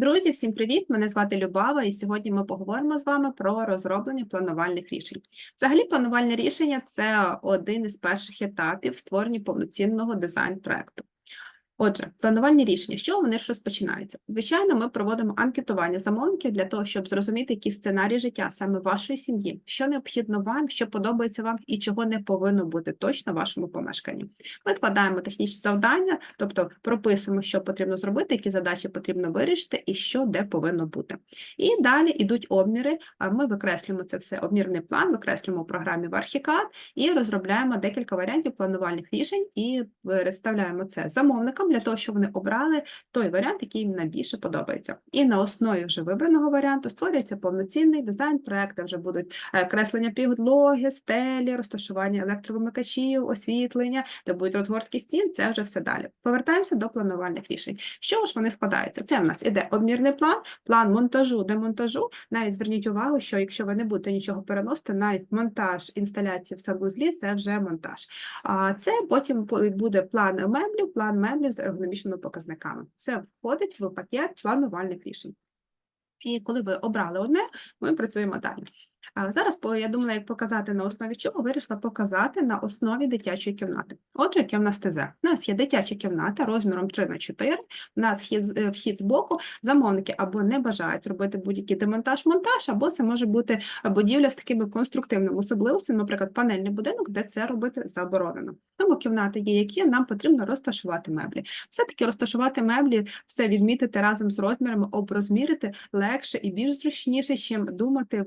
Друзі, всім привіт! Мене звати Любава, і сьогодні ми поговоримо з вами про розроблення планувальних рішень. Взагалі, планувальне рішення це один із перших етапів створення повноцінного дизайн-проекту. Отже, планувальні рішення, з чого вони ж розпочинаються? Звичайно, ми проводимо анкетування замовників для того, щоб зрозуміти, який сценарій життя саме вашої сім'ї, що необхідно вам, що подобається вам і чого не повинно бути точно в вашому помешканні. Ми складаємо технічні завдання, тобто прописуємо, що потрібно зробити, які задачі потрібно вирішити і що де повинно бути. І далі йдуть обміри. Ми викреслюємо це все, обмірний план, викреслюємо в програмі в Archicad і розробляємо декілька варіантів планувальних рішень і представляємо це замовникам для того, щоб вони обрали той варіант, який їм найбільше подобається. І на основі вже вибраного варіанту створюється повноцінний дизайн проект, де вже будуть е, креслення підлоги, стелі, розташування електровимикачів, освітлення, де будуть розгортки стін, це вже все далі. Повертаємося до планувальних рішень. Що ж вони складаються? Це в нас іде обмірний план, план монтажу, демонтажу. Навіть зверніть увагу, що якщо ви не будете нічого переносити, навіть монтаж інсталяції в санвузлі це вже монтаж. А це потім буде план меблів, план меблів ергономічними показниками. Це входить в пакет планувальних рішень. І коли ви обрали одне, ми працюємо далі. Зараз я думала, як показати на основі чого, вирішила показати на основі дитячої кімнати. Отже, яке в нас ТЗ? У нас є дитяча кімната розміром 3 на 4, у нас е, вхід з боку, замовники або не бажають робити будь-який демонтаж-монтаж, або це може бути будівля з такими конструктивними особливостями, наприклад, панельний будинок, де це робити заборонено. Тому кімнати є, які нам потрібно розташувати меблі. Все-таки розташувати меблі, все відмітити разом з розмірами, оброзмірити легше і більш зручніше, чим думати,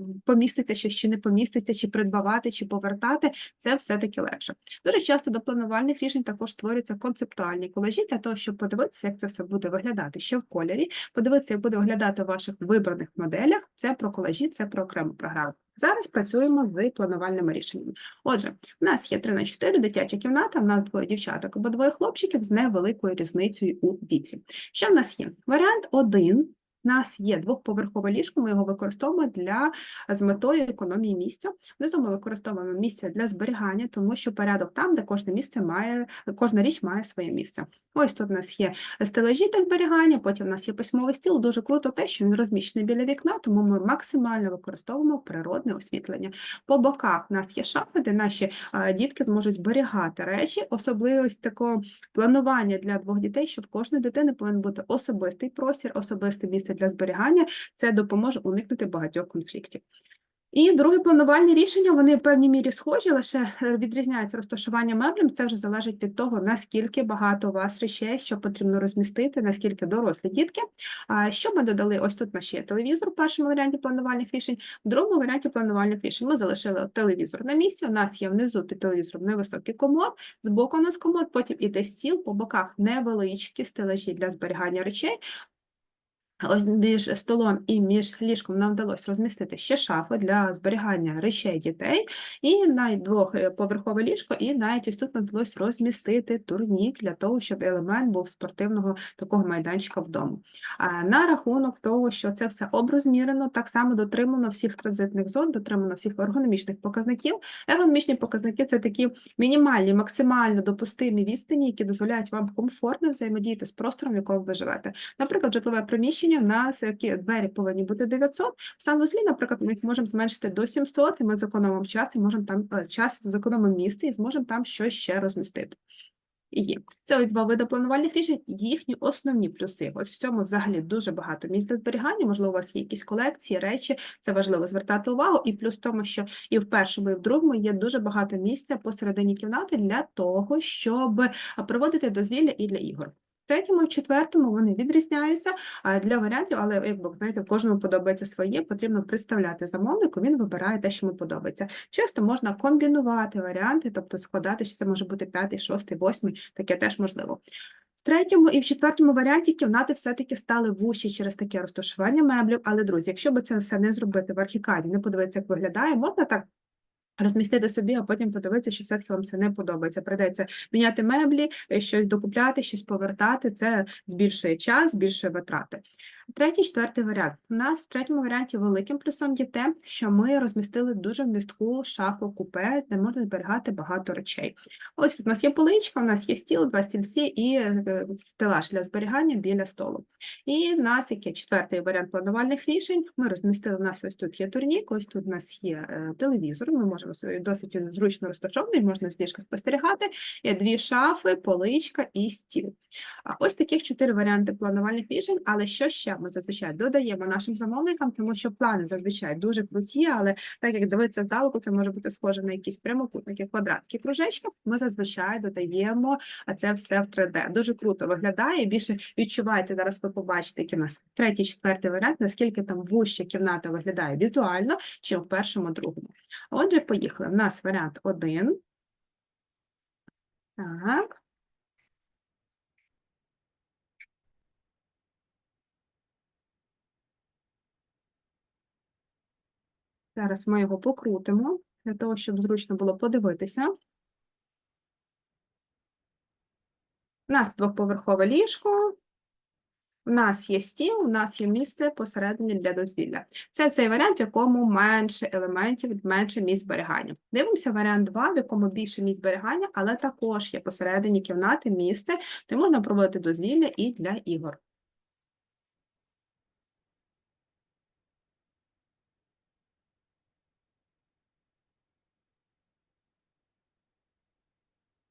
поміститься щось чи не поміститься, чи придбавати, чи повертати. Це все-таки легше. Дуже часто до планувальних рішень також створюються концептуальні колажі для того, щоб подивитися, як це все буде виглядати, що в кольорі, подивитися, як буде виглядати в ваших вибраних моделях. Це про колажі, це про окрему програму. Зараз працюємо з планувальними рішеннями. Отже, у нас є 3 на 4 дитяча кімната, в нас двоє дівчаток або двоє хлопчиків з невеликою різницею у віці. Що в нас є? Варіант 1. У нас є двохповерхове ліжко, ми його використовуємо для з метою економії місця. Внизу ми використовуємо місце для зберігання, тому що порядок там, де кожне місце має, кожна річ має своє місце. Ось тут у нас є стелажі для зберігання, потім у нас є письмовий стіл. Дуже круто те, що він розміщений біля вікна, тому ми максимально використовуємо природне освітлення. По боках у нас є шафи, де наші дітки зможуть зберігати речі, особливість такого планування для двох дітей, що в кожної дитини повинен бути особистий простір, особисте місце для зберігання. Це допоможе уникнути багатьох конфліктів. І друге планувальні рішення, вони в певній мірі схожі, лише е, відрізняється розташування меблів. Це вже залежить від того, наскільки багато у вас речей, що потрібно розмістити, наскільки дорослі дітки. Що ми додали? Ось тут ще є телевізор в першому варіанті планувальних рішень. В другому варіанті планувальних рішень ми залишили телевізор на місці. У нас є внизу під телевізором невисокий комод, збоку у нас комод, потім іде стіл, по боках невеличкі стелажі для зберігання речей. Ось між столом і між ліжком нам вдалося розмістити ще шафи для зберігання речей дітей, і навіть двохповерхове ліжко, і навіть ось тут нам вдалося розмістити турнік для того, щоб елемент був спортивного такого майданчика вдома. А на рахунок того, що це все оброзмірено, так само дотримано всіх транзитних зон, дотримано всіх ергономічних показників. Ергономічні показники це такі мінімальні, максимально допустимі відстані, які дозволяють вам комфортно взаємодіяти з простором, в якому ви живете. Наприклад, житлове приміщення в нас які двері повинні бути 900, в санвузлі, наприклад, ми їх можемо зменшити до 700, і ми зекономимо час, і можемо там е, час зекономимо місце і зможемо там щось ще розмістити. Є. Це ось два види планувальних рішень, їхні основні плюси. Ось в цьому взагалі дуже багато місць для зберігання, можливо, у вас є якісь колекції, речі, це важливо звертати увагу. І плюс в тому, що і в першому, і в другому є дуже багато місця посередині кімнати для того, щоб проводити дозвілля і для ігор. В третьому і четвертому вони відрізняються для варіантів, але якби знаєте, кожному подобається своє, потрібно представляти замовнику, він вибирає те, що йому подобається. Часто можна комбінувати варіанти, тобто складати, що це може бути п'ятий, шостий, восьмий, таке теж можливо. В третьому і в четвертому варіанті кімнати все-таки стали вущі через таке розташування меблів. Але, друзі, якщо би це все не зробити в архікаді, не подивитися, як виглядає, можна так розмістити собі, а потім подивитися, що все-таки вам це не подобається. Придеться міняти меблі, е, щось докупляти, щось повертати. Це збільшує час, збільшує витрати. Третій, четвертий варіант. У нас в третьому варіанті великим плюсом є те, що ми розмістили дуже вмістку шафу купе, де можна зберігати багато речей. Ось тут у нас є поличка, у нас є стіл, два стільці і е, стелаж для зберігання біля столу. І в нас який четвертий варіант планувальних рішень. Ми розмістили, у нас ось тут є турнік, ось тут у нас є е, телевізор, ми можемо досить зручно розташований, можна з спостерігати, є дві шафи, поличка і стіл. А ось таких чотири варіанти планувальних рішень, але що ще ми зазвичай додаємо нашим замовникам, тому що плани зазвичай дуже круті, але так як дивитися здалеку, це може бути схоже на якісь прямокутники, квадратки, кружечки, ми зазвичай додаємо а це все в 3D. Дуже круто виглядає, більше відчувається, зараз ви побачите, який у нас третій, четвертий варіант, наскільки там вуща кімната виглядає візуально, чим в першому, другому. Отже, поїхали. У нас варіант 1. Так. Зараз ми його покрутимо, для того, щоб зручно було подивитися. У нас двоповерхове ліжко, у нас є стіл, у нас є місце посередині для дозвілля. Це цей варіант, в якому менше елементів, менше місць зберігання. Дивимося варіант 2, в якому більше місць зберігання, але також є посередині кімнати місце, де можна проводити дозвілля і для ігор.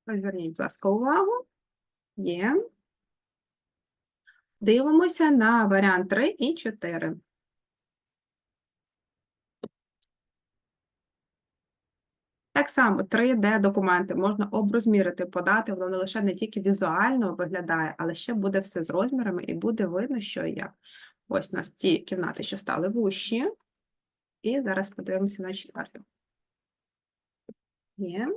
Зверніть, будь ласка, увагу. Є. Дивимося на варіант 3 і 4. Так само 3D-документи можна оброзмірити, подати, воно лише не тільки візуально виглядає, але ще буде все з розмірами і буде видно, що як. Ось у нас ті кімнати, що стали вущі. І зараз подивимося на четверту. Є.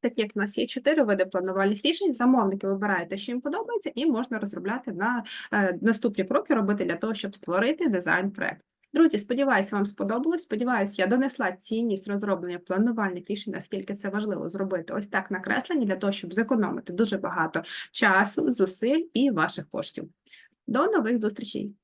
Такі, як в нас є чотири види планувальних рішень. Замовники вибирають те, що їм подобається, і можна розробляти на е, наступні кроки робити для того, щоб створити дизайн-проект. Друзі, сподіваюся, вам сподобалось. Сподіваюсь, я донесла цінність розроблення планувальних рішень, наскільки це важливо зробити ось так накреслені, для того, щоб зекономити дуже багато часу, зусиль і ваших коштів. До нових зустрічей!